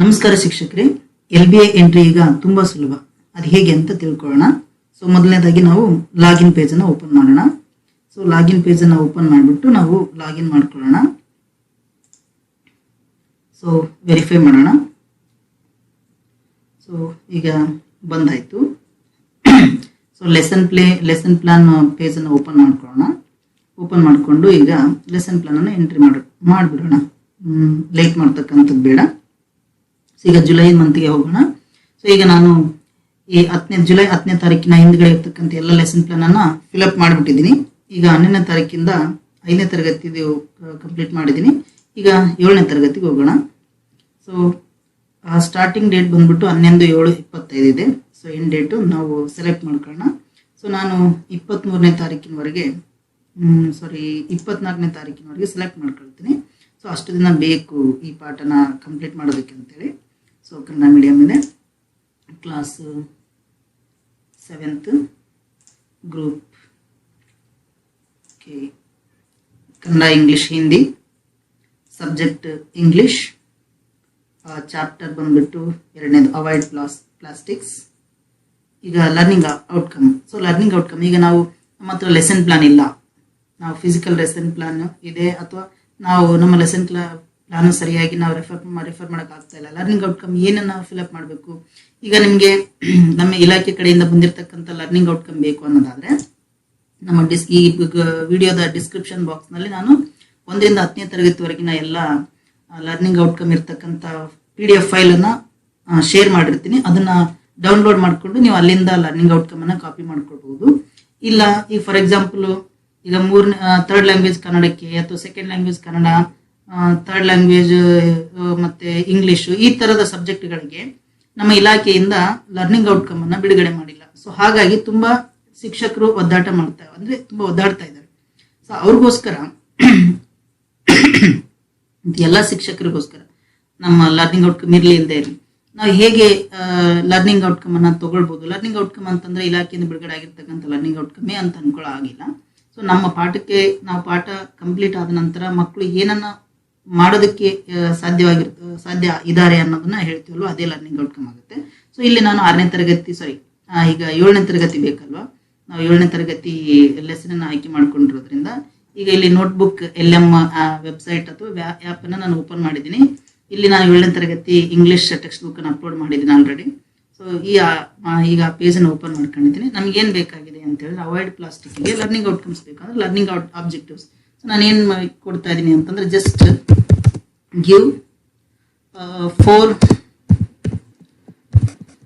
ನಮಸ್ಕಾರ ಶಿಕ್ಷಕರೇ, L B I entry ಈಗ ತುಂಬಾ ಸುಲಭ. ಅದು ಹೇಗೆ ಅಂತ ತಿಳ್ಕೊಳ್ಳೋಣ. ಸೊ ಮೊದಲನೇದಾಗಿ ನಾವು ಲಾಗಿನ್ ಪೇಜನ್ನು ಓಪನ್ ಮಾಡೋಣ. ಸೊ ಲಾಗಿನ್ ಪೇಜನ್ನು ಓಪನ್ ಮಾಡಿಬಿಟ್ಟು ನಾವು ಲಾಗಿನ್ ಮಾಡ್ಕೊಳ್ಳೋಣ. ಸೊ ವೆರಿಫೈ ಮಾಡೋಣ. ಸೊ ಈಗ ಬಂದಾಯಿತು. So lesson play lesson plan ಪೇಜನ್ನು open ಮಾಡ್ಕೊಳ್ಳೋಣ. ಓಪನ್ ಮಾಡಿಕೊಂಡು ಈಗ ಲೆಸನ್ ಪ್ಲಾನನ್ನು ಎಂಟ್ರಿ ಮಾಡಿ ಮಾಡಿಬಿಡೋಣ. ಲೇಟ್ ಮಾಡ್ತಕ್ಕಂಥದ್ದು ಬೇಡ. ಸೊ ಈಗ ಜುಲೈ ಮಂತ್ಗೆ ಹೋಗೋಣ. ಸೊ ಈಗ ನಾನು ಈ ಹತ್ತನೇ ಜುಲೈ ಹತ್ತನೇ ತಾರೀಕಿನ ಹಿಂದ್ಗಡೆ ಇರ್ತಕ್ಕಂಥ ಎಲ್ಲ ಲೆಸನ್ ಪ್ಲಾನ್ ಅನ್ನ ಫಿಲಪ್ ಮಾಡಿಬಿಟ್ಟಿದ್ದೀನಿ. ಈಗ ಹನ್ನೊಂದನೇ ತಾರೀಕಿಂದ ಐದನೇ ತರಗತಿದು ಕಂಪ್ಲೀಟ್ ಮಾಡಿದ್ದೀನಿ. ಈಗ ಏಳನೇ ತರಗತಿಗೆ ಹೋಗೋಣ. ಸೊ ಸ್ಟಾರ್ಟಿಂಗ್ ಡೇಟ್ ಬಂದ್ಬಿಟ್ಟು ಹನ್ನೊಂದು, ಏಳು, ಇಪ್ಪತ್ತೈದು ಇದೆ. ಸೊ ಎಂಡ್ ಡೇಟು ನಾವು ಸೆಲೆಕ್ಟ್ ಮಾಡ್ಕೊಳ್ಳೋಣ. ಸೊ ನಾನು ಇಪ್ಪತ್ತ್ಮೂರನೇ ತಾರೀಕಿನವರೆಗೆ ಸಾರಿ ಇಪ್ಪತ್ನಾಲ್ಕನೇ ತಾರೀಕಿನವರೆಗೆ ಸೆಲೆಕ್ಟ್ ಮಾಡ್ಕೊಳ್ತೀನಿ. ಸೊ ಅಷ್ಟು ದಿನ ಬೇಕು ಈ ಪಾಠನ ಕಂಪ್ಲೀಟ್ ಮಾಡೋದಕ್ಕೆ ಅಂತೇಳಿ. ಸೊ ಕನ್ನಡ ಮೀಡಿಯಮ್ ಇದೆ class seventh group K Kannada English Hindi subject English chapter ಬಂದುಬಿಟ್ಟು ಎರಡನೇದು ಅವಾಯ್ಡ್ ಪ್ಲಾಸ್ ಪ್ಲಾಸ್ಟಿಕ್ಸ್ ಈಗ learning outcome so learning outcome ಈಗ ನಾವು ನಮ್ಮ ಹತ್ರ ಲೆಸನ್ ಪ್ಲಾನ್ ಇಲ್ಲ. ನಾವು ಫಿಸಿಕಲ್ ಲೆಸನ್ ಪ್ಲಾನ್ ಇದೆ, ಅಥವಾ ನಾವು ನಮ್ಮ ಲೆಸನ್ ಕ್ಲಾ ಪ್ಲಾನ್ ಸರಿಯಾಗಿ ನಾವು ರೆಫರ್ ರೆಫರ್ ಮಾಡಕ್ ಆಗ್ತಾ ಇಲ್ಲ. ಲರ್ನಿಂಗ್ ಔಟ್ಕಮ್ ಏನನ್ನ ನಾವು ಅಪ್ ಮಾಡಬೇಕು? ಈಗ ನಿಮಗೆ ನಮ್ಮ ಇಲಾಖೆ ಕಡೆಯಿಂದ ಬಂದಿರತಕ್ಕಂಥ ಲರ್ನಿಂಗ್ ಔಟ್ಕಮ್ ಬೇಕು ಅನ್ನೋದಾದ್ರೆ, ನಮ್ಮ ಡಿಸ್ ಈ ವಿಡಿಯೋದ ಡಿಸ್ಕ್ರಿಪ್ಷನ್ ಬಾಕ್ಸ್ನಲ್ಲಿ ನಾನು ಒಂದರಿಂದ ಹತ್ತನೇ ತರಗತಿವರೆಗಿನ ಎಲ್ಲ ಲರ್ನಿಂಗ್ ಔಟ್ಕಮ್ ಇರ್ತಕ್ಕಂಥ ಪಿ ಡಿ ಎಫ್ ಫೈಲ್ ಅನ್ನ ಶೇರ್ ಮಾಡಿರ್ತೀನಿ. ಅದನ್ನ ಡೌನ್ಲೋಡ್ ಮಾಡಿಕೊಂಡು ನೀವು ಅಲ್ಲಿಂದ ಲರ್ನಿಂಗ್ ಔಟ್ಕಮ್ ಅನ್ನ ಕಾಪಿ ಮಾಡ್ಕೊಳ್ಬಹುದು. ಇಲ್ಲ, ಈಗ ಫಾರ್ ಎಕ್ಸಾಂಪಲ್ ಈಗ ಮೂರನೇ ಥರ್ಡ್ ಲ್ಯಾಂಗ್ವೇಜ್ ಕನ್ನಡಕ್ಕೆ ಅಥವಾ second language Kannada third language ಮತ್ತೆ ಇಂಗ್ಲಿಷ್ ಈ ತರದ ಸಬ್ಜೆಕ್ಟ್ಗಳಿಗೆ ನಮ್ಮ ಇಲಾಖೆಯಿಂದ ಲರ್ನಿಂಗ್ ಔಟ್ಕಮ್ ಅನ್ನ ಬಿಡುಗಡೆ ಮಾಡಿಲ್ಲ. ಸೊ ಹಾಗಾಗಿ ತುಂಬಾ ಶಿಕ್ಷಕರು ಒದ್ದಾಟ ಮಾಡ್ತಾ, ಅಂದ್ರೆ ತುಂಬಾ ಒದ್ದಾಡ್ತಾ ಇದ್ದಾರೆ. ಸೊ ಅವ್ರಿಗೋಸ್ಕರ ಎಲ್ಲ ಶಿಕ್ಷಕರಿಗೋಸ್ಕರ ನಮ್ಮ ಲರ್ನಿಂಗ್ ಔಟ್ಕಮ್ ಇರ್ಲಿ ಇಲ್ಲದೆ ಇರಲಿ. ನಾವು ಹೇಗೆ ಲರ್ನಿಂಗ್ ಔಟ್ಕಮ್ ಅನ್ನ ತಗೊಳ್ಬಹುದು ಲರ್ನಿಂಗ್ ಔಟ್ಕಮ್ ಅಂತಂದ್ರೆ ಇಲಾಖೆಯಿಂದ ಬಿಡುಗಡೆ ಆಗಿರ್ತಕ್ಕಂಥ ಲರ್ನಿಂಗ್ ಔಟ್ಕಮೇ ಅಂತ ಅನ್ಕೊಳ್ಳೋ ಆಗಿಲ್ಲ ಸೊ ನಮ್ಮ ಪಾಠಕ್ಕೆ ನಾವು ಪಾಠ ಕಂಪ್ಲೀಟ್ ಆದ ನಂತರ ಮಕ್ಕಳು ಏನನ್ನ ಮಾಡೋದಕ್ಕೆ ಸಾಧ್ಯವಾಗಿರ್ ಸಾಧ್ಯ ಇದ್ದಾರೆ ಅನ್ನೋದನ್ನ ಹೇಳ್ತೀವಲ್ವ? ಅದೇ ಲರ್ನಿಂಗ್ ಔಟ್ಕಮ್ ಆಗುತ್ತೆ. ಸೊ ಇಲ್ಲಿ ನಾನು ಆರನೇ ತರಗತಿ ಸಾರಿ ಈಗ ಏಳನೇ ತರಗತಿ ಬೇಕಲ್ವಾ? ನಾವು ಏಳನೇ ತರಗತಿ ಲೆಸನ್ ಆಯ್ಕೆ ಮಾಡ್ಕೊಂಡಿರೋದ್ರಿಂದ, ಈಗ ಇಲ್ಲಿ ನೋಟ್ಬುಕ್ ಎಲ್ ಎಂ ವೆಬ್ಸೈಟ್ ಅಥವಾ ಆ್ಯಪ್ ಅನ್ನ ನಾನು ಓಪನ್ ಮಾಡಿದ್ದೀನಿ. ಇಲ್ಲಿ ನಾನು ಏಳನೇ ತರಗತಿ ಇಂಗ್ಲಿಷ್ ಟೆಕ್ಸ್ಟ್ ಬುಕ್ ಅನ್ನು ಅಪ್ಲೋಡ್ ಮಾಡಿದ್ದೀನಿ ಆಲ್ರೆಡಿ ಸೊ ಈ ಈಗ ಪೇಜ್ ಅನ್ನು ಓಪನ್ ಮಾಡ್ಕೊಂಡಿದ್ದೀನಿ. ನಮ್ಗೆ ಏನ್ ಬೇಕಾಗಿದೆ ಅಂತ ಹೇಳಿದ್ರೆ ಅವಾಯ್ಡ್ ಪ್ಲಾಸ್ಟಿಕ್ಗೆ ಲರ್ನಿಂಗ್ ಔಟ್ಕಮ್ಸ್ ಬೇಕಂದ್ರೆ ಲರ್ನಿಂಗ್ ಔಟ್ ಆಬ್ಜೆಕ್ಟಿವ್ಸ್ ಸೊ ನಾನು ಏನು ಕೊಡ್ತಾ ಇದ್ದೀನಿ ಅಂತಂದ್ರೆ just give uh, four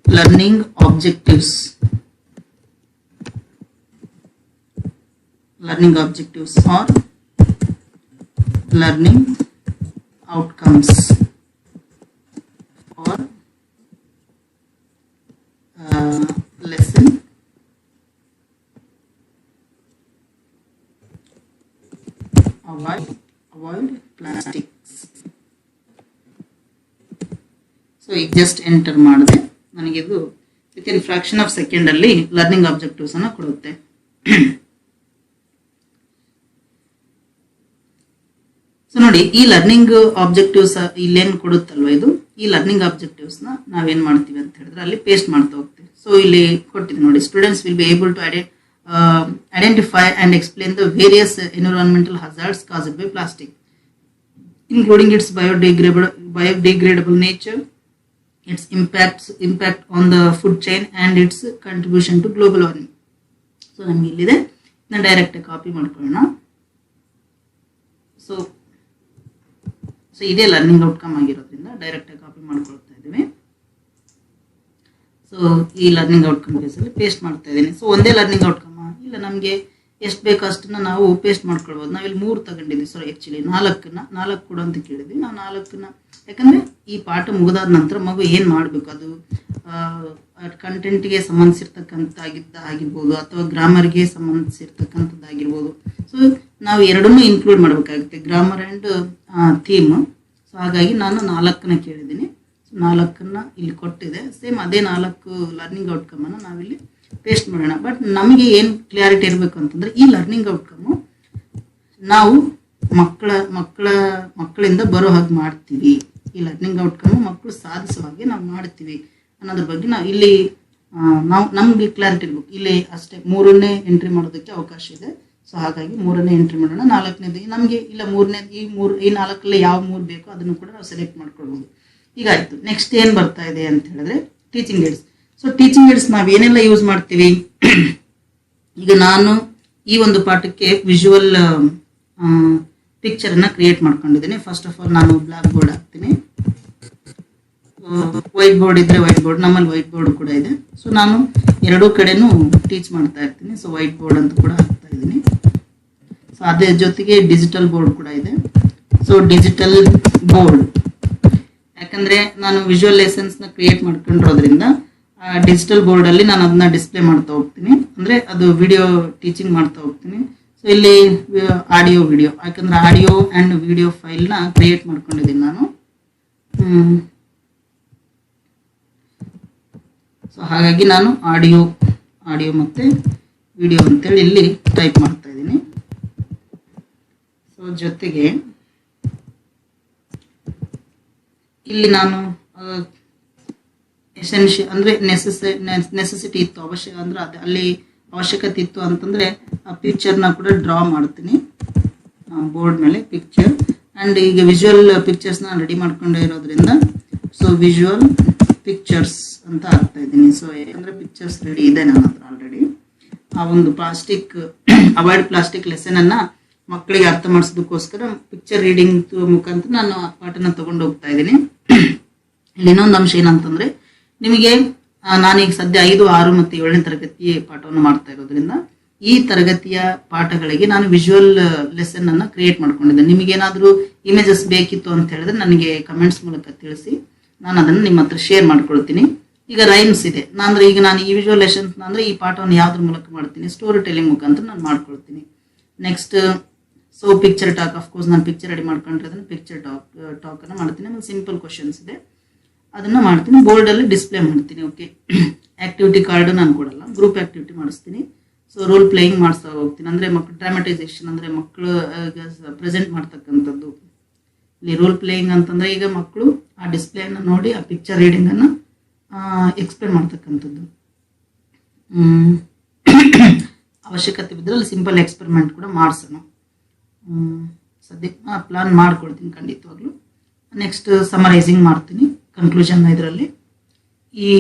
learning objectives. Learning objectives or learning outcomes. Or uh, lesson. Avoid avoid plastic. Just enter ಮಾಡಿದೆ. ನನಗಿದು within fraction of second ಅಲ್ಲಿ ಲರ್ನಿಂಗ್ ಆಬ್ಜೆಕ್ಟಿವ್ಸ್ ಅನ್ನ ಕೊಡುತ್ತೆ. ಸೊ ನೋಡಿ, ಈ ಲರ್ನಿಂಗ್ ಆಬ್ಜೆಕ್ಟಿವ್ಸ್ ಇಲ್ಲೇನ್ ಕೊಡುತ್ತಲ್ವ ಇದು? ಈ ಲರ್ನಿಂಗ್ ಆಬ್ಜೆಕ್ಟಿವ್ಸ್ನ ನಾವೇನ್ ಮಾಡ್ತೀವಿ ಅಂತ ಹೇಳಿದ್ರೆ ಅಲ್ಲಿ ಪೇಸ್ಟ್ ಮಾಡ್ತಾ ಹೋಗ್ತೀವಿ. ಸೊ ಇಲ್ಲಿ ಕೊಟ್ಟಿದೆ ನೋಡಿ students will be able to identify and explain the various environmental hazards caused by plastic including its biodegradable biodegradable nature. Its impacts impact on the food chain and its contribution to global warming. So ನಮ್ಗೆ ಇಲ್ಲಿದೆ. ನಾನು direct copy ಮಾಡ್ಕೊಳ್ಳೋಣ. So so ಇದೇ learning outcome ಆಗಿರೋದ್ರಿಂದ direct copy ಮಾಡ್ಕೊಳ್ತಾ ಇದ್ದೀವಿ. So ಈ learning outcome ಬೇಸಲ್ಲಿ paste ಮಾಡ್ತಾ ಇದ್ದೀನಿ. ಸೊ ಒಂದೇ ಲರ್ನಿಂಗ್ ಔಟ್ಕಮ್ ಇಲ್ಲ, ನಮಗೆ ಎಷ್ಟು ಬೇಕೋ ಅಷ್ಟನ್ನ ನಾವು ಪೇಸ್ಟ್ ಮಾಡ್ಕೊಳ್ಬೋದು. ನಾವಿಲ್ಲಿ ಮೂರು ತಗೊಂಡಿದ್ವಿ ಸರ್ ಆ್ಯಕ್ಚುಲಿ ನಾಲ್ಕನ್ನ, ನಾಲ್ಕು ಕೊಡು ಅಂತ ಕೇಳಿದ್ವಿ. ನಾವು ನಾಲ್ಕನ್ನ ಯಾಕಂದ್ರೆ ಈ ಪಾಠ ಮುಗಿದಾದ ನಂತರ ಮಗು ಏನು ಮಾಡಬೇಕು ಅದು? ಕಂಟೆಂಟ್ಗೆ ಸಂಬಂಧಿಸಿರ್ತಕ್ಕಂಥ ಆಗಿದ್ದ ಆಗಿರ್ಬೋದು ಅಥವಾ ಗ್ರಾಮರ್ಗೆ ಸಂಬಂಧಿಸಿರ್ತಕ್ಕಂಥದ್ದಾಗಿರ್ಬೋದು. ಸೊ ನಾವು ಎರಡನ್ನೂ ಇನ್ಕ್ಲೂಡ್ ಮಾಡಬೇಕಾಗುತ್ತೆ. ಗ್ರಾಮರ್ ಆ್ಯಂಡ್ ಥೀಮ್ ಸೊ ಹಾಗಾಗಿ ನಾನು ನಾಲ್ಕನ್ನ ಕೇಳಿದ್ದೀನಿ. ಸೊ ನಾಲ್ಕನ್ನ ಇಲ್ಲಿ ಕೊಟ್ಟಿದೆ. ಸೇಮ್ ಅದೇ ನಾಲ್ಕು ಲರ್ನಿಂಗ್ ಔಟ್ಕಮನ್ನು ನಾವಿಲ್ಲಿ ಪೇಸ್ಟ್ ಮಾಡೋಣ. ಬಟ್ ನಮಗೆ ಏನು ಕ್ಲಾರಿಟಿ ಇರಬೇಕು ಅಂತಂದ್ರೆ ಈ ಲರ್ನಿಂಗ್ ಔಟ್ಕಮು ನಾವು ಮಕ್ಕಳ ಮಕ್ಕಳ, ಮಕ್ಕಳಿಂದ ಬರೋ ಹಾಗೆ ಮಾಡ್ತೀವಿ. ಈ ಲರ್ನಿಂಗ್ ಔಟ್ಕಮ್ ಮಕ್ಕಳು ಸಾಧಿಸುವ ಹಾಗೆ ನಾವು ಮಾಡ್ತೀವಿ ಅನ್ನೋದ್ರ ಬಗ್ಗೆ ನಾವು ಇಲ್ಲಿ ನಾವು ನಮ್ಗೆ ಕ್ಲಾರಿಟಿ ಇರ್ಬೇಕು. ಇಲ್ಲಿ ಅಷ್ಟೇ ಮೂರನೇ ಎಂಟ್ರಿ ಮಾಡೋದಕ್ಕೆ ಅವಕಾಶ ಇದೆ. ಸೊ ಹಾಗಾಗಿ ಮೂರನೇ ಎಂಟ್ರಿ ಮಾಡೋಣ. ನಾಲ್ಕನೇದು, ನಮಗೆ ಇಲ್ಲ ಮೂರನೇ ಈ ಮೂರು, ಈ ನಾಲ್ಕಲ್ಲಿ ಯಾವ ಮೂರು ಬೇಕೋ ಅದನ್ನು ಕೂಡ ನಾವು ಸೆಲೆಕ್ಟ್ ಮಾಡ್ಕೊಳ್ಬೋದು. ಈಗ ಆಯ್ತು. ನೆಕ್ಸ್ಟ್ ಏನು ಬರ್ತಾ ಇದೆ ಅಂತ ಹೇಳಿದ್ರೆ teaching aids so teaching aids ನಾವು ಏನೆಲ್ಲ ಯೂಸ್ ಮಾಡ್ತೀವಿ? ಈಗ ನಾನು ಈ ಒಂದು ಪಾಠಕ್ಕೆ ವಿಜುವಲ್ ಪಿಕ್ಚರನ್ನು ಕ್ರಿಯೇಟ್ ಮಾಡ್ಕೊಂಡಿದ್ದೀನಿ. ಫಸ್ಟ್ ಆಫ್ ಆಲ್ ನಾನು ಬ್ಲ್ಯಾಕ್ ಬೋರ್ಡ್ ಹಾಕ್ತೀನಿ. ವೈಟ್ ಬೋರ್ಡ್ ಇದ್ರೆ ವೈಟ್ ಬೋರ್ಡ್ ನಮ್ಮಲ್ಲಿ ವೈಟ್ ಬೋರ್ಡ್ ಕೂಡ ಇದೆ. ಸೊ ನಾನು ಎರಡೂ ಕಡೆನೂ ಟೀಚ್ ಮಾಡ್ತಾ ಇರ್ತೀನಿ. ಸೊ ವೈಟ್ ಬೋರ್ಡ್ ಅಂತ ಕೂಡ ಹಾಕ್ತಾ ಇದ್ದೀನಿ. ಸೊ ಅದೇ ಜೊತೆಗೆ ಡಿಜಿಟಲ್ ಬೋರ್ಡ್ ಕೂಡ ಇದೆ. ಸೊ ಡಿಜಿಟಲ್ ಬೋರ್ಡ್ ಯಾಕಂದ್ರೆ ನಾನು ವಿಜುವಲ್ ಲೆಸನ್ಸ್ನ ಕ್ರಿಯೇಟ್ ಮಾಡ್ಕೊಂಡಿರೋದ್ರಿಂದ ಡಿಜಿಟಲ್ ಬೋರ್ಡಲ್ಲಿ ನಾನು ಅದನ್ನ ಡಿಸ್ಪ್ಲೇ ಮಾಡ್ತಾ ಹೋಗ್ತೀನಿ. ಅಂದರೆ ಅದು ವಿಡಿಯೋ ಟೀಚಿಂಗ್ ಮಾಡ್ತಾ ಹೋಗ್ತೀನಿ. ಸೊ ಇಲ್ಲಿ ಆಡಿಯೋ ವಿಡಿಯೋ ಯಾಕಂದ್ರೆ ಆಡಿಯೋ ಆ್ಯಂಡ್ ವಿಡಿಯೋ ಫೈಲ್ನ ಕ್ರಿಯೇಟ್ ಮಾಡ್ಕೊಂಡಿದ್ದೀನಿ ನಾನು. ಸೊ ಹಾಗಾಗಿ ನಾನು ಆಡಿಯೋ ಆಡಿಯೋ ಮತ್ತು ವಿಡಿಯೋ ಅಂತೇಳಿ ಇಲ್ಲಿ ಟೈಪ್ ಮಾಡ್ತಾ ಇದ್ದೀನಿ. ಸೊ ಜೊತೆಗೆ ಇಲ್ಲಿ ನಾನು ಎಸೆನ್ಶಿ ಅಂದರೆ ನೆಸೆಸ ನೆಸೆಸಿಟಿ ಇತ್ತು, ಅವಶ್ಯ, ಅಂದ್ರೆ ಅದು ಅಲ್ಲಿ ಅವಶ್ಯಕತೆ ಇತ್ತು ಅಂತಂದರೆ ಆ ಪಿಕ್ಚರ್ನ ಕೂಡ ಡ್ರಾ ಮಾಡ್ತೀನಿ. ಬೋರ್ಡ್ ಮೇಲೆ ಪಿಕ್ಚರ್ ಆ್ಯಂಡ್ ಈಗ ವಿಜುವಲ್ ಪಿಕ್ಚರ್ಸ್ನ ರೆಡಿ ಮಾಡ್ಕೊಂಡೇ ಇರೋದ್ರಿಂದ ಸೊ ವಿಜುವಲ್ ಪಿಕ್ಚರ್ಸ್ ಅಂತ ಹಾಕ್ತಾ ಇದ್ದೀನಿ. ಸೊ ಯಾಕಂದ್ರೆ ಪಿಕ್ಚರ್ಸ್ ರೆಡಿ ಇದೆ ನನ್ನ ಹತ್ರ ಆಲ್ರೆಡಿ ಆ ಒಂದು ಪ್ಲಾಸ್ಟಿಕ್ ಅವಾಯ್ಡ್ ಪ್ಲಾಸ್ಟಿಕ್ ಲೆಸನ್ ಅನ್ನ ಮಕ್ಕಳಿಗೆ ಅರ್ಥ ಮಾಡಿಸೋದಕ್ಕೋಸ್ಕರ ಪಿಕ್ಚರ್ ರೀಡಿಂಗ್ ಮುಖಾಂತರ ನಾನು ಆ ಪಾಠನ ತಗೊಂಡು ಹೋಗ್ತಾ ಇದ್ದೀನಿ. ಇಲ್ಲಿ ಇನ್ನೊಂದು ಅಂಶ ಏನಂತಂದ್ರೆ, ನಿಮಗೆ ನಾನೀಗ ಸದ್ಯ ಐದು, ಆರು ಮತ್ತು ಏಳನೇ ತರಗತಿ ಪಾಠವನ್ನು ಮಾಡ್ತಾ ಇರೋದ್ರಿಂದ ಈ ತರಗತಿಯ ಪಾಠಗಳಿಗೆ ನಾನು ವಿಜುವಲ್ ಲೆಸನ್ ಅನ್ನ ಕ್ರಿಯೇಟ್ ಮಾಡ್ಕೊಂಡಿದ್ದೇನೆ. ನಿಮಗೆ ಏನಾದರೂ ಇಮೇಜಸ್ ಬೇಕಿತ್ತು ಅಂತ ಹೇಳಿದ್ರೆ ನನಗೆ ಕಮೆಂಟ್ಸ್ ಮೂಲಕ ತಿಳಿಸಿ. ನಾನು ಅದನ್ನು ನಿಮ್ಮ ಹತ್ರ ಶೇರ್ ಮಾಡ್ಕೊಳ್ತೀನಿ. ಈಗ ರೈಮ್ಸ್ ಇದೆ. ನಾನು ಈಗ ನಾನು ಈ ವಿಜುವಲೇಷನ್ಸ್ ಅಂದರೆ ಈ ಪಾಠವನ್ನು ಯಾವುದ್ರ ಮೂಲಕ ಮಾಡ್ತೀನಿ? ಸ್ಟೋರಿ ಟೆಲಿಂಗ್ ಮುಖಾಂತರ ನಾನು ಮಾಡ್ಕೊಳ್ತೀನಿ. Next so picture talk of course ನಾನು ಪಿಕ್ಚರ್ ರೆಡಿ ಮಾಡ್ಕೊಂಡ್ರೆ ಅದನ್ನು ಪಿಕ್ಚರ್ ಟಾಕ್ ಟಾಕನ್ನು ಮಾಡ್ತೀನಿ. ಆಮೇಲೆ ಸಿಂಪಲ್ ಕ್ವಶನ್ಸ್ ಇದೆ. ಅದನ್ನು ಮಾಡ್ತೀನಿ. ಬೋರ್ಡಲ್ಲಿ ಡಿಸ್ಪ್ಲೇ ಮಾಡ್ತೀನಿ ಓಕೆ ಆ್ಯಕ್ಟಿವಿಟಿ ಕಾರ್ಡು ನಾನು ಕೊಡಲ್ಲ. ಗ್ರೂಪ್ ಆ್ಯಕ್ಟಿವಿಟಿ ಮಾಡಿಸ್ತೀನಿ. ಸೊ ರೋಲ್ ಪ್ಲೇಯಿಂಗ್ ಮಾಡಿಸ್ತಾ ಹೋಗ್ತೀನಿ. ಅಂದರೆ ಮಕ್ಕಳು ಡ್ರಾಮಟೈಸೇಷನ್ ಅಂದರೆ ಮಕ್ಕಳು ಪ್ರೆಸೆಂಟ್ ಮಾಡ್ತಕ್ಕಂಥದ್ದು. ಇಲ್ಲಿ ರೋಲ್ ಪ್ಲೇಯಿಂಗ್ ಅಂತಂದರೆ ಈಗ ಮಕ್ಕಳು ಆ ಡಿಸ್ಪ್ಲೇನ ನೋಡಿ, ಆ ಪಿಕ್ಚರ್ ರೀಡಿಂಗನ್ನು ಎಕ್ಸ್ಪ್ಲೇನ್ ಮಾಡ್ತಕ್ಕಂಥದ್ದು. ಅವಶ್ಯಕತೆ ಬಿದ್ದರೆ ಅಲ್ಲಿ ಸಿಂಪಲ್ ಎಕ್ಸ್ಪೆರಿಮೆಂಟ್ ಕೂಡ ಮಾಡಿಸೋಣ. ಸದ್ಯಕ್ಕೆ ಪ್ಲಾನ್ ಮಾಡ್ಕೊಳ್ತೀನಿ ಖಂಡಿತವಾಗ್ಲೂ. ನೆಕ್ಸ್ಟ್ ಸಮರೈಸಿಂಗ್ ಮಾಡ್ತೀನಿ ಕನ್ಕ್ಲೂಷನ್ ಇದರಲ್ಲಿ. ಈ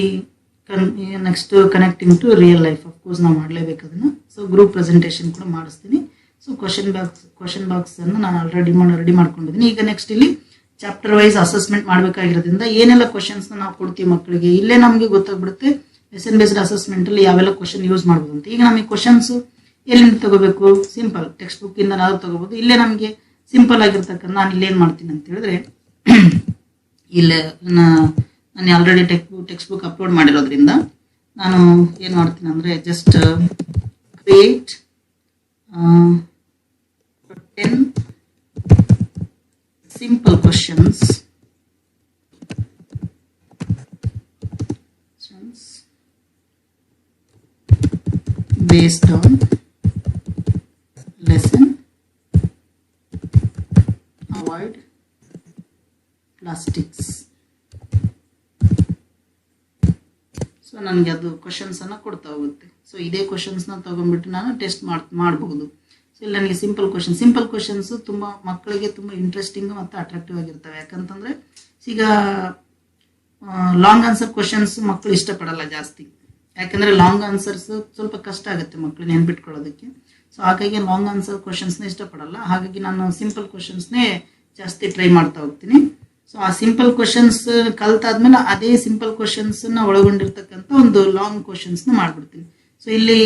connect connecting to real life of course ನಾವು ಮಾಡಲೇಬೇಕು ಅದನ್ನು. ಸೊ ಗ್ರೂಪ್ ಪ್ರೆಸೆಂಟೇಷನ್ ಕೂಡ ಮಾಡಿಸ್ತೀನಿ. ಸೊ ಕ್ವಶನ್ ಬಾಕ್ಸ್ ಕ್ವಶನ್ ಬಾಕ್ಸನ್ನು ನಾನು ಆಲ್ರೆಡಿ ಮಾಡಿ ರೆಡಿ ಮಾಡ್ಕೊಂಡಿದ್ದೀನಿ. ಈಗ ನೆಕ್ಸ್ಟ್ ಇಲ್ಲಿ ಚಾಪ್ಟರ್ ವೈಸ್ ಅಸೆಸ್ಮೆಂಟ್ ಮಾಡಬೇಕಾಗಿರೋದ್ರಿಂದ ಏನೆಲ್ಲ ಕ್ವಶನ್ಸ್ನ ನಾವು ಕೊಡ್ತೀವಿ ಮಕ್ಕಳಿಗೆ, ಇಲ್ಲೇ ನಮಗೆ ಗೊತ್ತಾಗ್ಬಿಡುತ್ತೆ. ಲೆಸನ್ ಬೇಸ್ಡ್ ಅಸೆಸ್ಮೆಂಟಲ್ಲಿ ಯಾವೆಲ್ಲ ಕ್ವಶನ್ ಯೂಸ್ ಮಾಡ್ಬೋದು ಅಂತ ಈಗ ನಮಗೆ ಕ್ವಶನ್ಸ್ ಎಲ್ಲಿಂದ ತಗೋಬೇಕು? ಸಿಂಪಲ್ ಟೆಕ್ಸ್ಟ್ ಬುಕ್ಕಿಂದ ನಾವು ತಗೋಬೋದು. ಇಲ್ಲೇ ನಮಗೆ ಸಿಂಪಲ್ ಆಗಿರ್ತಕ್ಕಂಥ ನಾನು ಇಲ್ಲೇನು ಮಾಡ್ತೀನಿ ಅಂತ ಹೇಳಿದ್ರೆ, ಇಲ್ಲೇ ನಾನು already tech text book upload ಮಾಡಿರೋದ್ರಿಂದ ನಾನು ಏನು ಮಾಡ್ತೀನಿ ಅಂದರೆ just create ten simple questions based on lesson. Avoid plastics. So ನನಗೆ ಅದು ಕ್ವಶನ್ಸನ್ನು ಕೊಡ್ತಾ ಹೋಗುತ್ತೆ. ಸೊ ಇದೇ ಕ್ವಶನ್ಸ್ನ ತೊಗೊಂಡ್ಬಿಟ್ಟು ನಾನು ಟೆಸ್ಟ್ ಮಾಡ್ ಮಾಡಬಹುದು ಇಲ್ಲಿ ನನಗೆ ಸಿಂಪಲ್ ಕ್ವಶನ್ ಸಿಂಪಲ್ ಕ್ವಶನ್ಸು ತುಂಬ ಮಕ್ಕಳಿಗೆ ತುಂಬ ಇಂಟ್ರೆಸ್ಟಿಂಗು ಮತ್ತು ಅಟ್ರಾಕ್ಟಿವ್ ಆಗಿರ್ತವೆ. ಯಾಕಂತಂದರೆ, ಈಗ ಲಾಂಗ್ ಆನ್ಸರ್ ಕ್ವಶನ್ಸ್ ಮಕ್ಕಳು ಇಷ್ಟಪಡಲ್ಲ ಜಾಸ್ತಿ. ಯಾಕಂದರೆ ಲಾಂಗ್ ಆನ್ಸರ್ಸ್ ಸ್ವಲ್ಪ ಕಷ್ಟ ಆಗುತ್ತೆ ಮಕ್ಕಳು ನೆನ್ಪಿಟ್ಕೊಳ್ಳೋದಕ್ಕೆ. ಸೊ ಹಾಗಾಗಿ ಲಾಂಗ್ ಆನ್ಸರ್ ಕ್ವಶನ್ಸ್ನ ಇಷ್ಟಪಡಲ್ಲ. ಹಾಗಾಗಿ ನಾನು ಸಿಂಪಲ್ ಕ್ವಶನ್ಸ್ನೇ ಜಾಸ್ತಿ ಟ್ರೈ ಮಾಡ್ತಾ ಹೋಗ್ತೀನಿ. ಸೊ ಆ ಸಿಂಪಲ್ ಕ್ವಶನ್ಸ್ ಕಲ್ತಾದ್ಮೇಲೆ ಅದೇ ಸಿಂಪಲ್ ಕ್ವಶನ್ಸನ್ನ ಒಳಗೊಂಡಿರ್ತಕ್ಕಂಥ ಒಂದು ಲಾಂಗ್ ಕ್ವಶನ್ಸ್ನ ಮಾಡಿಬಿಡ್ತೀನಿ. ಸೊ ಇಲ್ಲಿ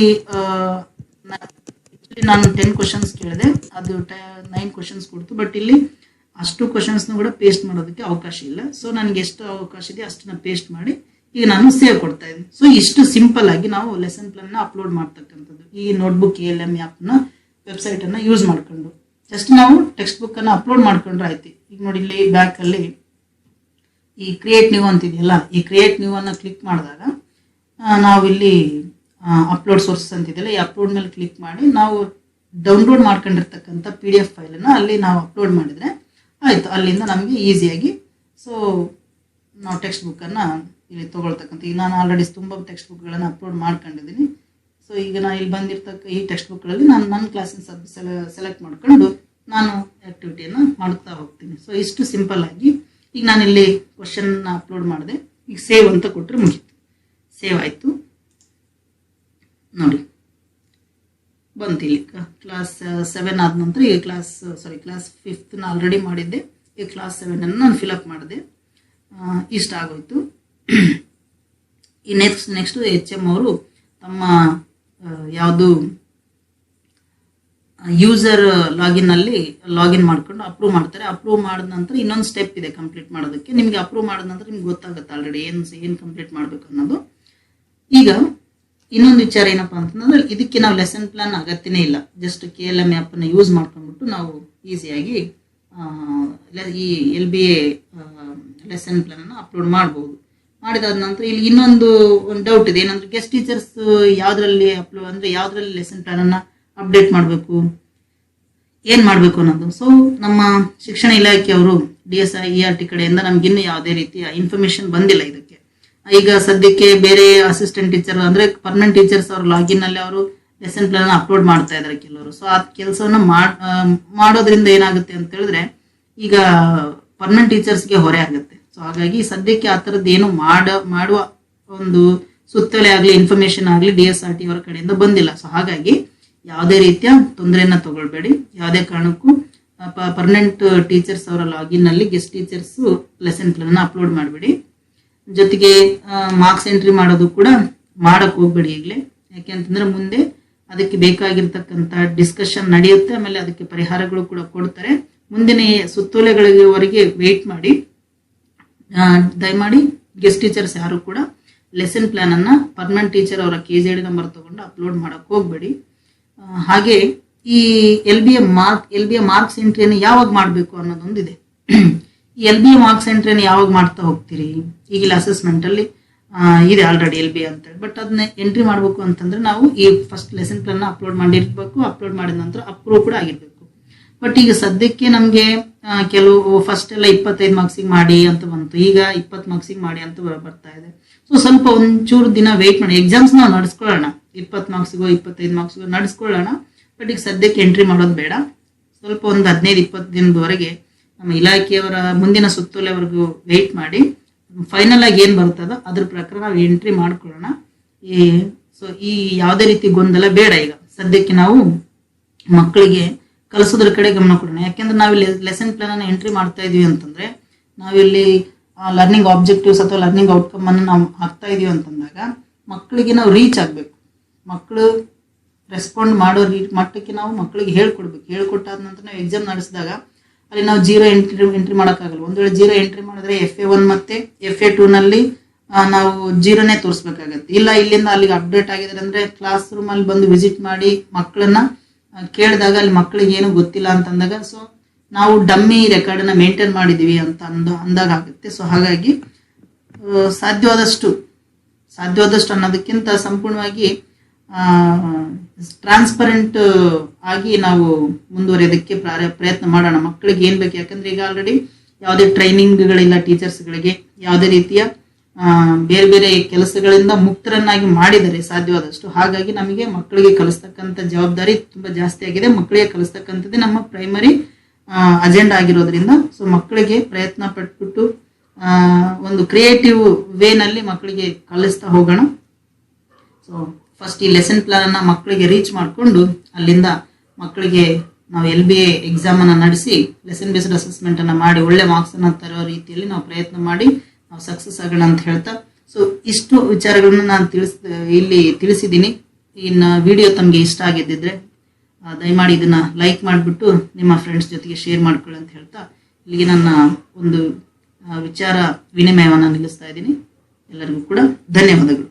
ನಾನು ಟೆನ್ ಕ್ವಶನ್ಸ್ ಕೇಳಿದೆ. ಅದು ನೈನ್ ಕ್ವಶನ್ಸ್ ಕೊಡ್ತು. ಬಟ್ ಇಲ್ಲಿ ಅಷ್ಟು ನ ಕೂಡ ಪೇಸ್ಟ್ ಮಾಡೋದಕ್ಕೆ ಅವಕಾಶ ಇಲ್ಲ. ಸೊ ನನಗೆ ಎಷ್ಟು ಅವಕಾಶ ಇದೆ ಅಷ್ಟನ್ನ ಪೇಸ್ಟ್ ಮಾಡಿ ಈಗ ನಾನು ಸೇವ್ ಕೊಡ್ತಾ ಇದ್ದೀನಿ. ಸೊ ಇಷ್ಟು ಸಿಂಪಲ್ ಆಗಿ ನಾವು ಲೆಸನ್ ಪ್ಲಾನ್ನ ಅಪ್ಲೋಡ್ ಮಾಡ್ತಕ್ಕಂಥದ್ದು. ಈ ನೋಟ್ಬುಕ್ ಎ ಎಲ್ ಎಂ ಆ್ಯಪ್ನ ವೆಬ್ಸೈಟನ್ನು ಯೂಸ್ ಮಾಡ್ಕೊಂಡು. ಜಸ್ಟ್ ನಾವು ಟೆಕ್ಸ್ಟ್ ಬುಕ್ಕನ್ನು ಅಪ್ಲೋಡ್ ಮಾಡ್ಕೊಂಡ್ರೆ ಆಯ್ತು. ಈಗ ನೋಡಿ ಇಲ್ಲಿ ಬ್ಯಾಕಲ್ಲಿ ಈ ಕ್ರಿಯೇಟ್ ನ್ಯೂ ಅಂತಿದೆಯಲ್ಲ, ಈ ಕ್ರಿಯೇಟ್ ನ್ಯೂ ಅನ್ನು ಕ್ಲಿಕ್ ಮಾಡಿದಾಗ ನಾವಿಲ್ಲಿ ಅಪ್ಲೋಡ್ ಸೋರ್ಸಸ್ ಅಂತಿದೆಯಲ್ಲ ಈ ಅಪ್ಲೋಡ್ ಮೇಲೆ ಕ್ಲಿಕ್ ಮಾಡಿ ನಾವು ಡೌನ್ಲೋಡ್ ಮಾಡ್ಕೊಂಡಿರ್ತಕ್ಕಂಥ ಪಿ ಡಿ ಎಫ್ ಫೈಲನ್ನು ಅಲ್ಲಿ ನಾವು ಅಪ್ಲೋಡ್ ಮಾಡಿದರೆ ಆಯಿತು, ಅಲ್ಲಿಂದ ನಮಗೆ ಈಸಿಯಾಗಿ ಸೊ ನಾವು ಟೆಕ್ಸ್ಟ್ ಬುಕ್ಕನ್ನು ಇಲ್ಲಿ ತೊಗೊಳ್ತಕ್ಕಂಥ, ಈಗ ನಾನು ಆಲ್ರೆಡಿ ತುಂಬ ಟೆಕ್ಸ್ಟ್ ಬುಕ್ಗಳನ್ನು ಅಪ್ಲೋಡ್ ಮಾಡ್ಕೊಂಡಿದ್ದೀನಿ. ಸೊ ಈಗ ನಾನು ಇಲ್ಲಿ ಬಂದಿರ್ತಕ್ಕ ಈ ಟೆಕ್ಸ್ಟ್ ಬುಕ್ಗಳಲ್ಲಿ ನಾನು ನನ್ನ ಕ್ಲಾಸಿನ ಸಬ್ ಸೆಲೆಕ್ಟ್ ಮಾಡ್ಕೊಂಡು ನಾನು ಆ್ಯಕ್ಟಿವಿಟಿಯನ್ನು ಮಾಡ್ತಾ ಹೋಗ್ತೀನಿ. ಸೊ ಇಷ್ಟು ಸಿಂಪಲ್ ಆಗಿ, ಈಗ ನಾನಿಲ್ಲಿ ಕ್ವಶನ್ನ ಅಪ್ಲೋಡ್ ಮಾಡಿದೆ. ಈಗ ಸೇವ್ ಅಂತ ಕೊಟ್ಟರೆ ಮುಗೀತು. ಸೇವ್ ಆಯಿತು. ನೋಡಿ. ಬಂತು ಇಲ್ಲಿ ಕ್ಲಾಸ್ ಸೆವೆನ್ ಆದ ನಂತರ ಈ ಕ್ಲಾಸ್ ಸಾರಿ ಕ್ಲಾಸ್ ಫಿಫ್ತ್ನ ಆಲ್ರೆಡಿ ಮಾಡಿದ್ದೆ. ಈ ಕ್ಲಾಸ್ ಸೆವೆನನ್ನು ನಾನು ಫಿಲಪ್ ಮಾಡಿದೆ. ಇಷ್ಟ ಆಗೋಯ್ತು. ಈ ನೆಕ್ಸ್ಟ್ ನೆಕ್ಸ್ಟ್ ಎಚ್ ಎಂ ಅವರು ತಮ್ಮ ಯಾವುದು ಯೂಸರ್ ಲಾಗಿನ್ನಲ್ಲಿ ಲಾಗಿನ್ ಮಾಡ್ಕೊಂಡು ಅಪ್ರೂವ್ ಮಾಡ್ತಾರೆ. ಅಪ್ರೂವ್ ಮಾಡಿದ ನಂತರ ಇನ್ನೊಂದು ಸ್ಟೆಪ್ ಇದೆ ಕಂಪ್ಲೀಟ್ ಮಾಡೋದಕ್ಕೆ. ನಿಮಗೆ ಅಪ್ರೂವ್ ಮಾಡಿದ ನಂತರ ನಿಮ್ಗೆ ಗೊತ್ತಾಗುತ್ತೆ ಆಲ್ರೆಡಿ ಏನು ಏನು ಕಂಪ್ಲೀಟ್ ಮಾಡಬೇಕು ಅನ್ನೋದು. ಈಗ ಇನ್ನೊಂದು ವಿಚಾರ ಏನಪ್ಪಾ ಅಂತಂದ್ರೆ, ಇದಕ್ಕೆ ನಾವು ಲೆಸನ್ ಪ್ಲಾನ್ ಅಗತ್ಯನೇ ಇಲ್ಲ. ಜಸ್ಟ್ ಕೆ ಎಲ್ ಎಂ ಆ್ಯಪನ್ನು ಯೂಸ್ ಮಾಡ್ಕೊಂಡ್ಬಿಟ್ಟು ನಾವು ಈಸಿಯಾಗಿ ಈ ಎಲ್ ಬಿ ಎ ಲೆಸನ್ ಪ್ಲಾನನ್ನು ಅಪ್ಲೋಡ್ ಮಾಡ್ಬೋದು. ಮಾಡಿದಾದ ನಂತರ ಇಲ್ಲಿ ಇನ್ನೊಂದು ಒಂದು ಡೌಟ್ ಇದೆ. ಏನಂದ್ರೆ ಗೆಸ್ಟ್ ಟೀಚರ್ಸ್ ಯಾವುದ್ರಲ್ಲಿ ಅಪ್ಲೋಡ್ ಅಂದರೆ ಯಾವುದ್ರಲ್ಲಿ ಲೆಸನ್ ಪ್ಲಾನನ್ನು ಅಪ್ಡೇಟ್ ಮಾಡಬೇಕು? ಏನು ಮಾಡಬೇಕು ಅನ್ನೋದು? ಸೊ ನಮ್ಮ ಶಿಕ್ಷಣ ಇಲಾಖೆಯವರು D S I E R T ಕಡೆಯಿಂದ ನಮ್ಗಿನ್ನೂ ಯಾವುದೇ ರೀತಿಯ ಇನ್ಫಾರ್ಮೇಶನ್ ಬಂದಿಲ್ಲ ಇದಕ್ಕೆ. ಈಗ ಸದ್ಯಕ್ಕೆ ಬೇರೆ ಅಸಿಸ್ಟೆಂಟ್ ಟೀಚರ್ ಅಂದ್ರೆ ಪರ್ಮನೆಂಟ್ ಟೀಚರ್ಸ್ ಅವರು ಲಾಗಿನ್ ಅಲ್ಲಿ ಅವರು ಲೆಸನ್ ಪ್ಲಾನ್ ಅಪ್ಲೋಡ್ ಮಾಡ್ತಾ ಇದ್ದಾರೆ ಕೆಲವರು. ಸೊ ಆ ಕೆಲಸವನ್ನ ಮಾಡೋದ್ರಿಂದ ಏನಾಗುತ್ತೆ ಅಂತ ಹೇಳಿದ್ರೆ ಈಗ ಪರ್ಮನೆಂಟ್ ಟೀಚರ್ಸ್ಗೆ ಹೊರೆ ಆಗುತ್ತೆ. ಸೊ ಹಾಗಾಗಿ ಸದ್ಯಕ್ಕೆ ಆ ಥರದ್ದು ಏನು ಮಾಡ, ಮಾಡುವ ಒಂದು ಸುತ್ತಲೆ ಆಗಲಿ ಇನ್ಫಾರ್ಮೇಶನ್ ಆಗಲಿ ಡಿ ಎಸ್ ಆರ್ ಟಿ ಅವರ ಕಡೆಯಿಂದ ಬಂದಿಲ್ಲ. ಸೊ ಹಾಗಾಗಿ ಯಾವುದೇ ರೀತಿಯ ತೊಂದರೆಯನ್ನ ತಗೊಳ್ಬೇಡಿ. ಯಾವುದೇ ಕಾರಣಕ್ಕೂ ಪರ್ಮನೆಂಟ್ ಟೀಚರ್ಸ್ ಅವರ ಲಾಗಿನ್ ಅಲ್ಲಿ guest teachers lesson plan upload ಮಾಡಬೇಡಿ. ಜೊತೆಗೆ ಮಾರ್ಕ್ಸ್ ಎಂಟ್ರಿ ಮಾಡೋದು ಕೂಡ ಮಾಡಕ್ಕೆ ಹೋಗ್ಬೇಡಿ ಈಗಲೇ. ಯಾಕೆಂತಂದ್ರೆ ಮುಂದೆ ಅದಕ್ಕೆ ಬೇಕಾಗಿರ್ತಕ್ಕಂಥ ಡಿಸ್ಕಷನ್ ನಡೆಯುತ್ತೆ, ಆಮೇಲೆ ಅದಕ್ಕೆ ಪರಿಹಾರಗಳು ಕೂಡ ಕೊಡ್ತಾರೆ. ಮುಂದಿನ ಸುತ್ತೋಲೆಗಳಿಗೆವರೆಗೆ ವೆಯ್ಟ್ ಮಾಡಿ. ದಯಮಾಡಿ ಗೆಸ್ಟ್ ಟೀಚರ್ಸ್ ಯಾರು ಕೂಡ ಲೆಸನ್ ಪ್ಲ್ಯಾನನ್ನು ಪರ್ಮನೆಂಟ್ ಟೀಚರ್ ಅವರ ಕೆ ಜಿ ನಂಬರ್ ತಗೊಂಡು ಅಪ್ಲೋಡ್ ಮಾಡಕ್ ಹೋಗ್ಬೇಡಿ. ಹಾಗೆ ಈ L B A mark L B A marks ಎಂಟ್ರಿಯನ್ನು ಯಾವಾಗ ಮಾಡಬೇಕು ಅನ್ನೋದೊಂದಿದೆ. ಈ ಎಲ್ ಬಿ ಮಾರ್ಕ್ಸ್ ಎಂಟ್ರಿನ ಯಾವಾಗ ಮಾಡ್ತಾ ಹೋಗ್ತೀರಿ? ಈಗಿಲ್ಲ ಅಸೆಸ್ಮೆಂಟ್ ಅಲ್ಲಿ ಇದೆ ಆಲ್ರೆಡಿ ಎಲ್ ಬಿ ಅಂತೇಳಿ ಬಟ್ ಅದನ್ನ ಎಂಟ್ರಿ ಮಾಡಬೇಕು ಅಂತಂದ್ರೆ ನಾವು ಈ ಫಸ್ಟ್ ಲೆಸನ್ ಪ್ಲಾನ್ ಅಪ್ಲೋಡ್ ಮಾಡಿರ್ಬೇಕು ಅಪ್ಲೋಡ್ ಮಾಡಿದ ನಂತರ ಅಪ್ರೂವ್ ಕೂಡ ಆಗಿರ್ಬೇಕು. ಬಟ್ ಈಗ ಸದ್ಯಕ್ಕೆ ನಮಗೆ ಕೆಲವು ಫಸ್ಟ್ ಎಲ್ಲ ಇಪ್ಪತ್ತೈದು ಮಾರ್ಕ್ಸಿಗೆ ಮಾಡಿ ಅಂತ ಬಂತು. ಈಗ ಇಪ್ಪತ್ತು ಮಾರ್ಕ್ಸಿಗೆ ಮಾಡಿ ಅಂತ ಬರ್ತಾ ಇದೆ. ಸೊ ಸ್ವಲ್ಪ ಒಂಚೂರು ದಿನ ವೆಯ್ಟ್ ಮಾಡಿ. ಎಕ್ಸಾಮ್ಸ್ ನಾವು ನಡೆಸ್ಕೊಳ್ಳೋಣ. ಇಪ್ಪತ್ತು ಮಾರ್ಕ್ಸಿಗೋ ಇಪ್ಪತ್ತೈದು ಮಾರ್ಕ್ಸಿಗೋ ನಡೆಸ್ಕೊಳ್ಳೋಣ. ಬಟ್ ಈಗ ಸದ್ಯಕ್ಕೆ ಎಂಟ್ರಿ ಮಾಡೋದು ಬೇಡ. ಸ್ವಲ್ಪ ಒಂದು ಹದಿನೈದು, ಇಪ್ಪತ್ತು ದಿನದವರೆಗೆ ನಮ್ಮ ಇಲಾಖೆಯವರ ಮುಂದಿನ ಸುತ್ತೋಲೆವರೆಗೂ ವೆಯ್ಟ್ ಮಾಡಿ. ಫೈನಲ್ ಆಗಿ ಏನು ಬರ್ತದೋ ಅದ್ರ ಪ್ರಕಾರ ನಾವು ಎಂಟ್ರಿ ಮಾಡ್ಕೊಳ್ಳೋಣ. ಈ ಸೊ ಈ ಯಾವುದೇ ರೀತಿ ಗೊಂದಲ ಬೇಡ ಈಗ. ಸದ್ಯಕ್ಕೆ ನಾವು ಮಕ್ಕಳಿಗೆ ಕಲಿಸೋದ್ರ ಕಡೆ ಗಮನ ಕೊಡೋಣ. ಯಾಕೆಂದ್ರೆ ನಾವಿಲ್ಲಿ ಲೆಸನ್ ಪ್ಲಾನ್ ಅನ್ನು ಎಂಟ್ರಿ ಮಾಡ್ತಾ ಇದೀವಿ ಅಂತಂದ್ರೆ ನಾವಿಲ್ಲಿ ಲರ್ನಿಂಗ್ ಆಬ್ಜೆಕ್ಟಿವ್ಸ್ ಅಥವಾ ಲರ್ನಿಂಗ್ ಔಟ್ಕಮ್ ಅನ್ನು ನಾವು ಹಾಕ್ತಾ ಇದೀವಿ ಅಂತಂದಾಗ, ಮಕ್ಕಳಿಗೆ ನಾವು ರೀಚ್ ಆಗಬೇಕು. ಮಕ್ಕಳು ರೆಸ್ಪಾಂಡ್ ಮಾಡೋ ರೀ, ಮಟ್ಟಕ್ಕೆ ನಾವು ಮಕ್ಕಳಿಗೆ ಹೇಳ್ಕೊಡ್ಬೇಕು. ಹೇಳ್ಕೊಟ್ಟಾದ ನಂತರ ನಾವು ಎಕ್ಸಾಮ್ ನಡೆಸಿದಾಗ ಅಲ್ಲಿ ನಾವು ಜೀರೋ ಎಂಟ್ರಿ ಎಂಟ್ರಿ ಮಾಡೋಕ್ಕಾಗಲ್ಲ. ಒಂದು ವೇಳೆ ಜೀರೋ ಎಂಟ್ರಿ ಮಾಡಿದ್ರೆ ಎಫ್ ಎ ಒನ್ ಮತ್ತೆ ಎಫ್ ಎ ಟೂನಲ್ಲಿ ನಾವು ಜೀರೋನೇ ತೋರಿಸ್ಬೇಕಾಗತ್ತೆ. ಇಲ್ಲ, ಇಲ್ಲಿಂದ ಅಲ್ಲಿಗೆ ಅಪ್ಡೇಟ್ ಆಗಿದ್ರೆ ಅಂದ್ರೆ ಕ್ಲಾಸ್ ರೂಮ್ ಅಲ್ಲಿ ಬಂದು ವಿಸಿಟ್ ಮಾಡಿ ಮಕ್ಕಳನ್ನ ಕೇಳಿದಾಗ ಅಲ್ಲಿ ಮಕ್ಕಳಿಗೆ ಏನು ಗೊತ್ತಿಲ್ಲ ಅಂತಂದಾಗ ಸೊ ನಾವು ಡಮ್ಮಿ ರೆಕಾರ್ಡನ್ನ ಮೇಂಟೈನ್ ಮಾಡಿದೀವಿ ಅಂತ ಅಂದು, ಅಂದಾಗ ಆಗುತ್ತೆ. ಸೊ ಹಾಗಾಗಿ ಸಾಧ್ಯವಾದಷ್ಟು ಸಾಧ್ಯವಾದಷ್ಟು ಅನ್ನೋದಕ್ಕಿಂತ ಸಂಪೂರ್ಣವಾಗಿ ಟ್ರಾನ್ಸ್ಪರೆಂಟ್ ಆಗಿ ನಾವು ಮುಂದುವರಿಯೋದಕ್ಕೆ ಪ್ರಯತ್ನ ಮಾಡೋಣ. ಮಕ್ಕಳಿಗೆ ಏನ್ ಬೇಕು? ಯಾಕಂದ್ರೆ ಈಗ ಆಲ್ರೆಡಿ ಯಾವುದೇ ಟ್ರೈನಿಂಗ್ಗಳಿಲ್ಲ ಟೀಚರ್ಸ್ಗಳಿಗೆ ಯಾವುದೇ ರೀತಿಯ ಬೇರೆ ಬೇರೆ ಕೆಲಸಗಳಿಂದ ಮುಕ್ತರನ್ನಾಗಿ ಮಾಡಿದರೆ ಸಾಧ್ಯವಾದಷ್ಟು. ಹಾಗಾಗಿ ನಮಗೆ ಮಕ್ಕಳಿಗೆ ಕಲಿಸ್ತಕ್ಕಂಥ ಜವಾಬ್ದಾರಿ ತುಂಬಾ ಜಾಸ್ತಿ ಆಗಿದೆ. ಮಕ್ಕಳಿಗೆ ಕಲಿಸ್ತಕ್ಕಂಥದ್ದೇ ನಮ್ಮ ಪ್ರೈಮರಿ ಅಜೆಂಡ ಆಗಿರೋದ್ರಿಂದ. ಸೊ ಮಕ್ಕಳಿಗೆ ಪ್ರಯತ್ನ ಪಟ್ಬಿಟ್ಟು ಒಂದು ಕ್ರಿಯೇಟಿವ್ ವೇನಲ್ಲಿ ಮಕ್ಕಳಿಗೆ ಕಲಿಸ್ತಾ ಹೋಗೋಣ. ಸೊ ಫಸ್ಟ್ ಈ ಲೆಸನ್ ಪ್ಲಾನ್ ಅನ್ನ ಮಕ್ಕಳಿಗೆ ರೀಚ್ ಮಾಡಿಕೊಂಡು ಅಲ್ಲಿಂದ ಮಕ್ಕಳಿಗೆ ನಾವು ಎಲ್ ಬಿ ಎ ಎಕ್ಸಾಮ್ ಅನ್ನ ನಡೆಸಿ ಲೆಸನ್ ಬೇಸ್ಡ್ ಅಸೆಸ್ಮೆಂಟ್ ಅನ್ನ ಮಾಡಿ ಒಳ್ಳೆ ಮಾರ್ಕ್ಸ್ ಅನ್ನ ತರೋ ರೀತಿಯಲ್ಲಿ ನಾವು ಪ್ರಯತ್ನ ಮಾಡಿ ನಾವು ಸಕ್ಸಸ್ ಆಗೋಣ ಅಂತ ಹೇಳ್ತಾ. ಸೊ ಇಷ್ಟು ವಿಚಾರಗಳನ್ನ ನಾನು ತಿಳಿಸ್, ಇಲ್ಲಿ ತಿಳಿಸಿದ್ದೀನಿ ಇನ್ನು ವಿಡಿಯೋ ತಮಗೆ ಇಷ್ಟ ಆಗಿದ್ದಿದ್ರೆ ದಯಮಾಡಿ ಇದನ್ನ ಲೈಕ್ ಮಾಡಿಬಿಟ್ಟು ನಿಮ್ಮ ಫ್ರೆಂಡ್ಸ್ ಜೊತೆಗೆ ಶೇರ್ ಮಾಡ್ಕೊಳ್ಳಿ ಅಂತ ಹೇಳ್ತಾ. ಇಲ್ಲಿಗೆ ನನ್ನ ಒಂದು ವಿಚಾರ ವಿನಿಮಯವನ್ನು ನಿಲ್ಲಿಸ್ತಾ ಇದ್ದೀನಿ ಎಲ್ಲರಿಗೂ ಕೂಡ ಧನ್ಯವಾದಗಳು.